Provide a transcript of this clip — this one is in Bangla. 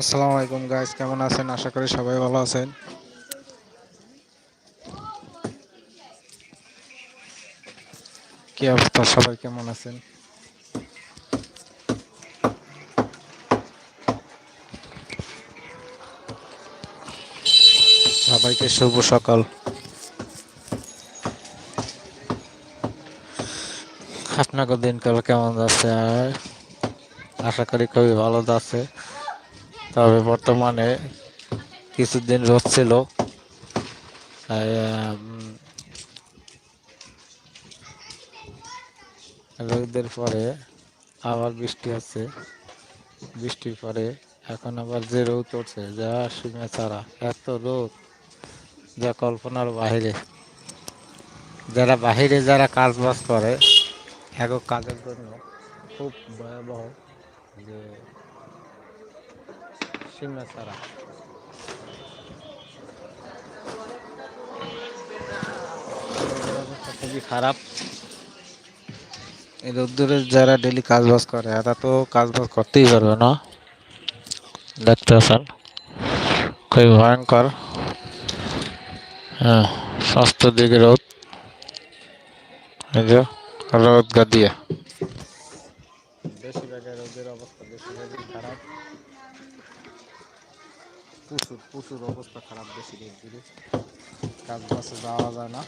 আসসালামু আলাইকুম গাইস কেমন আছেন? আশা করি সবাই ভালো আছেন। কি অবস্থা? সবাই কেমন আছেন? সবাইকে শুভ সকাল। আপনাকে দিনকাল কেমন যাচ্ছে? আর আশা করি খুবই ভালো যাচ্ছে। তবে বর্তমানে কিছুদিন রোদ ছিল। রোদের পরে আবার বৃষ্টি হচ্ছে। বৃষ্টির পরে এখন আবার যে রোদ উঠছে, যা শুনে ছাড়া এত রোদ, যা কল্পনার বাহিরে। যারা বাহিরে যারা কাজ বাজ করে একক কাজের জন্য খুব ভয়াবহ যে সীমা ছাড়া অবস্থা খুবই খারাপ। এই রোদ্দুরের যারা ডেলি কাজ বাজ করে এরা তো কাজ বাজ করতেই পারবে না। দেখতে আছেন খুবই ভয়ঙ্কর। হ্যাঁ স্বাস্থ্য দিকে রোদ। এই যে রোদ গাদিয়া বেশিরভাগের রোদের অবস্থা বেশিরভাগই খারাপ। প্রচুর প্রচুর অবস্থা খারাপ বেশি দিন দিলে কাজ বাসে যাওয়া যায় না।